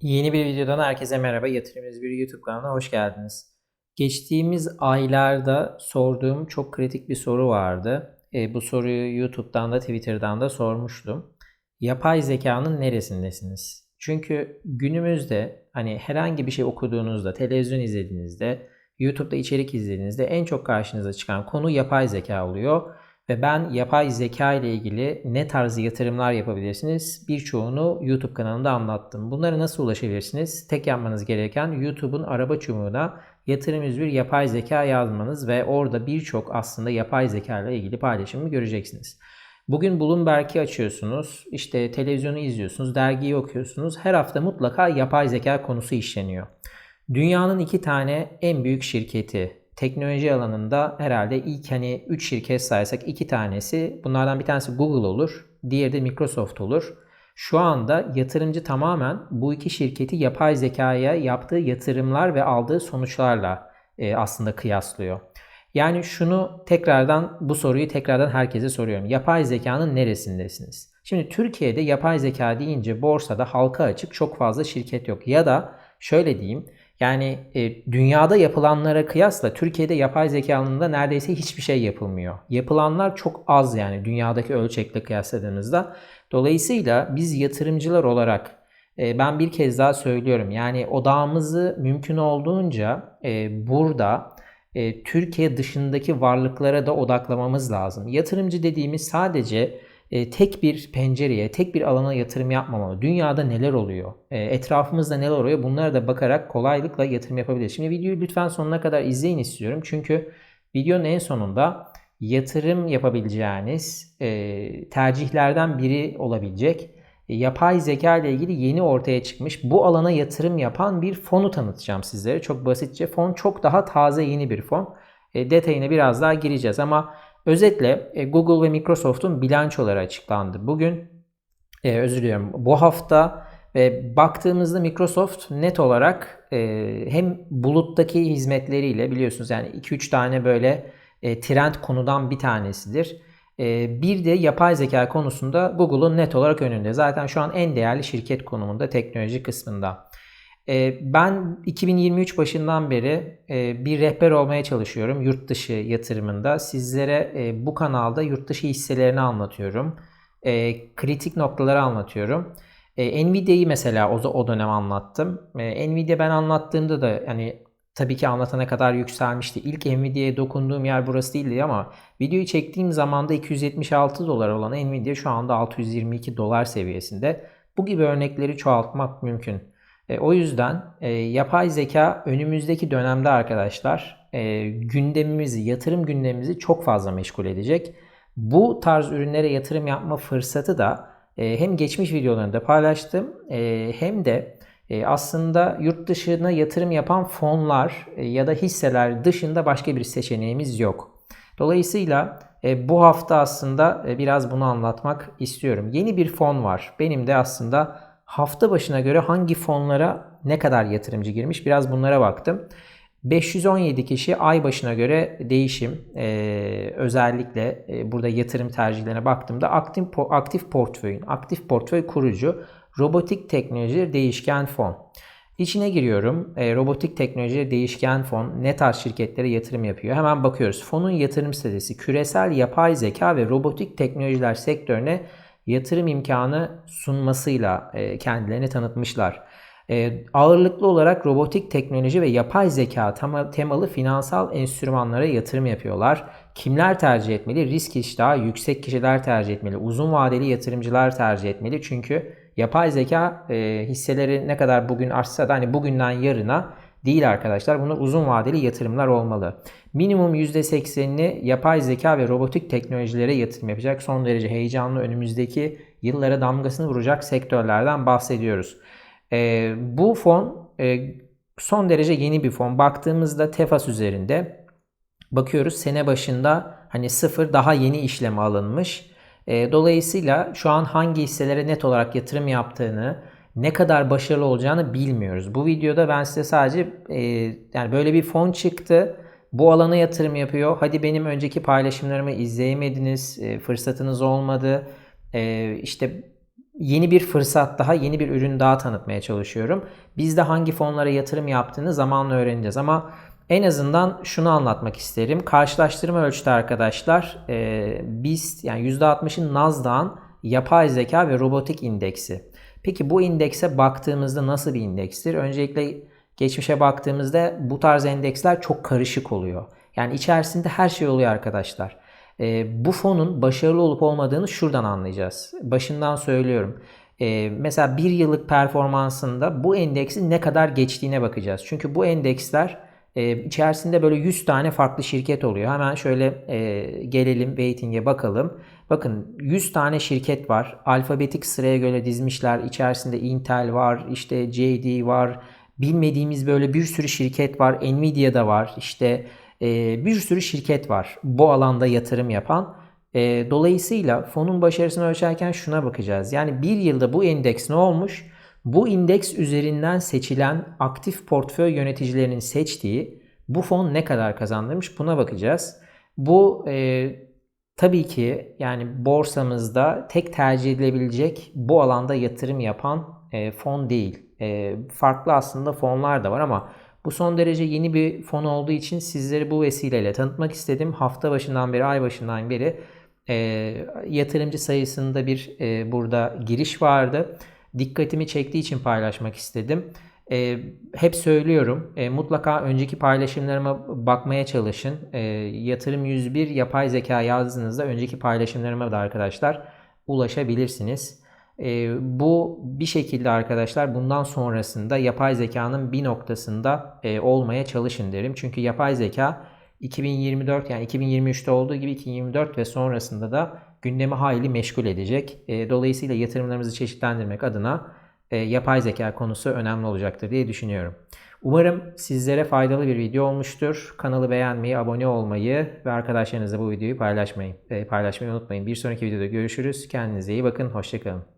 Yeni bir videodan herkese merhaba. Yatırım bir YouTube kanalına hoş geldiniz. Geçtiğimiz aylarda sorduğum çok kritik bir soru vardı. E, bu soruyu YouTube'dan da Twitter'dan da sormuştum. Yapay zekanın neresindesiniz? Çünkü günümüzde hani herhangi bir şey okuduğunuzda, televizyon izlediğinizde, YouTube'da içerik izlediğinizde en çok karşınıza çıkan konu yapay zeka oluyor. Ve ben yapay zeka ile ilgili ne tarz yatırımlar yapabilirsiniz birçoğunu YouTube kanalında anlattım. Bunlara nasıl ulaşabilirsiniz? Tek yapmanız gereken YouTube'un araba çubuğuna yatırım bir yapay zeka yazmanız ve orada birçok aslında yapay zeka ile ilgili paylaşımı göreceksiniz. Bugün Bloomberg'i açıyorsunuz, işte televizyonu izliyorsunuz, dergiyi okuyorsunuz. Her hafta mutlaka yapay zeka konusu işleniyor. Dünyanın iki tane en büyük şirketi teknoloji alanında herhalde ilk hani 3 şirket saysak 2 tanesi bunlardan bir tanesi Google olur. Diğeri de Microsoft olur. Şu anda yatırımcı tamamen bu iki şirketi yapay zekaya yaptığı yatırımlar ve aldığı sonuçlarla e, aslında kıyaslıyor. Yani şunu tekrardan bu soruyu tekrardan herkese soruyorum. Yapay zekanın neresindesiniz? Şimdi Türkiye'de yapay zeka deyince borsada halka açık çok fazla şirket yok. Ya da şöyle diyeyim yani e, dünyada yapılanlara kıyasla Türkiye'de yapay zeka alanında neredeyse hiçbir şey yapılmıyor. Yapılanlar çok az yani dünyadaki ölçekle kıyasladığımızda. Dolayısıyla biz yatırımcılar olarak e, ben bir kez daha söylüyorum yani odağımızı mümkün olduğunca e, burada e, Türkiye dışındaki varlıklara da odaklamamız lazım. Yatırımcı dediğimiz sadece e, tek bir pencereye, tek bir alana yatırım yapmamalı. Dünyada neler oluyor? E, etrafımızda neler oluyor? Bunlara da bakarak kolaylıkla yatırım yapabiliriz. Şimdi videoyu lütfen sonuna kadar izleyin istiyorum. Çünkü videonun en sonunda yatırım yapabileceğiniz e, tercihlerden biri olabilecek yapay zeka ile ilgili yeni ortaya çıkmış bu alana yatırım yapan bir fonu tanıtacağım sizlere. Çok basitçe fon çok daha taze yeni bir fon. E, detayına biraz daha gireceğiz ama Özetle e, Google ve Microsoft'un bilançoları açıklandı. Bugün e, özür diliyorum bu hafta ve baktığımızda Microsoft net olarak e, hem buluttaki hizmetleriyle biliyorsunuz yani 2-3 tane böyle trend konudan bir tanesidir. Bir de yapay zeka konusunda Google'un net olarak önünde. Zaten şu an en değerli şirket konumunda teknoloji kısmında. Ee, ben 2023 başından beri e, bir rehber olmaya çalışıyorum yurt dışı yatırımında. Sizlere e, bu kanalda yurt dışı hisselerini anlatıyorum. E, kritik noktaları anlatıyorum. Nvidia'yı mesela o, dönem anlattım. Nvidia ben anlattığımda da yani tabii ki anlatana kadar yükselmişti. İlk Nvidia'ya dokunduğum yer burası değildi ama videoyu çektiğim zamanda 276 dolar olan Nvidia şu anda 622 dolar seviyesinde. Bu gibi örnekleri çoğaltmak mümkün. E, o yüzden e, yapay zeka önümüzdeki dönemde arkadaşlar e, gündemimizi, yatırım gündemimizi çok fazla meşgul edecek. Bu tarz ürünlere yatırım yapma fırsatı da e, hem geçmiş videolarında paylaştım e, hem de e, aslında yurt dışına yatırım yapan fonlar e, ya da hisseler dışında başka bir seçeneğimiz yok. Dolayısıyla e, bu hafta aslında e, biraz bunu anlatmak istiyorum. Yeni bir fon var. Benim de aslında hafta başına göre hangi fonlara ne kadar yatırımcı girmiş biraz bunlara baktım. 517 kişi ay başına göre değişim e, özellikle e, burada yatırım tercihlerine baktığımda aktif, aktif portföyün, aktif portföy kurucu robotik teknolojileri değişken fon. İçine giriyorum. E, robotik teknoloji değişken fon ne tarz şirketlere yatırım yapıyor? Hemen bakıyoruz. Fonun yatırım sitesi küresel yapay zeka ve robotik teknolojiler sektörüne yatırım imkanı sunmasıyla e, kendilerini tanıtmışlar. E, ağırlıklı olarak robotik teknoloji ve yapay zeka temalı finansal enstrümanlara yatırım yapıyorlar. Kimler tercih etmeli? Risk iştahı yüksek kişiler tercih etmeli. Uzun vadeli yatırımcılar tercih etmeli. Çünkü yapay zeka e, hisseleri ne kadar bugün artsa da hani bugünden yarına değil arkadaşlar. Bunlar uzun vadeli yatırımlar olmalı. Minimum %80'ini yapay zeka ve robotik teknolojilere yatırım yapacak son derece heyecanlı önümüzdeki yıllara damgasını vuracak sektörlerden bahsediyoruz. E, bu fon e, son derece yeni bir fon. Baktığımızda Tefas üzerinde bakıyoruz sene başında hani sıfır daha yeni işleme alınmış. E, dolayısıyla şu an hangi hisselere net olarak yatırım yaptığını, ne kadar başarılı olacağını bilmiyoruz. Bu videoda ben size sadece e, yani böyle bir fon çıktı. Bu alana yatırım yapıyor. Hadi benim önceki paylaşımlarımı izleyemediniz, e, fırsatınız olmadı. E, işte yeni bir fırsat daha, yeni bir ürün daha tanıtmaya çalışıyorum. Biz de hangi fonlara yatırım yaptığını zamanla öğreneceğiz ama en azından şunu anlatmak isterim. Karşılaştırma ölçütü arkadaşlar e, BIST yani %60'ın Nasdaq'ın yapay zeka ve robotik indeksi. Peki bu indekse baktığımızda nasıl bir indekstir? Öncelikle geçmişe baktığımızda bu tarz endeksler çok karışık oluyor. Yani içerisinde her şey oluyor arkadaşlar. E, bu fonun başarılı olup olmadığını şuradan anlayacağız. Başından söylüyorum. E, mesela bir yıllık performansında bu endeksin ne kadar geçtiğine bakacağız. Çünkü bu endeksler e, içerisinde böyle 100 tane farklı şirket oluyor. Hemen şöyle e, gelelim weighting'e bakalım. Bakın 100 tane şirket var. Alfabetik sıraya göre dizmişler. İçerisinde Intel var, işte JD var. Bilmediğimiz böyle bir sürü şirket var. Nvidia'da var. İşte e, bir sürü şirket var bu alanda yatırım yapan. E, dolayısıyla fonun başarısını ölçerken şuna bakacağız. Yani bir yılda bu endeks ne olmuş? Bu indeks üzerinden seçilen aktif portföy yöneticilerinin seçtiği bu fon ne kadar kazandırmış buna bakacağız. Bu e, tabii ki yani borsamızda tek tercih edilebilecek bu alanda yatırım yapan e, fon değil. E, farklı aslında fonlar da var ama bu son derece yeni bir fon olduğu için sizleri bu vesileyle tanıtmak istedim. Hafta başından beri, ay başından beri e, yatırımcı sayısında bir e, burada giriş vardı. Dikkatimi çektiği için paylaşmak istedim. E, hep söylüyorum e, mutlaka önceki paylaşımlarıma bakmaya çalışın. E, yatırım 101 yapay zeka yazdığınızda önceki paylaşımlarıma da arkadaşlar ulaşabilirsiniz. E, bu bir şekilde arkadaşlar bundan sonrasında yapay zekanın bir noktasında e, olmaya çalışın derim. Çünkü yapay zeka 2024 yani 2023'te olduğu gibi 2024 ve sonrasında da gündemi hayli meşgul edecek. E, dolayısıyla yatırımlarımızı çeşitlendirmek adına e, yapay zeka konusu önemli olacaktır diye düşünüyorum. Umarım sizlere faydalı bir video olmuştur. Kanalı beğenmeyi, abone olmayı ve arkadaşlarınızla bu videoyu paylaşmayı, e, paylaşmayı unutmayın. Bir sonraki videoda görüşürüz. Kendinize iyi bakın. Hoşçakalın.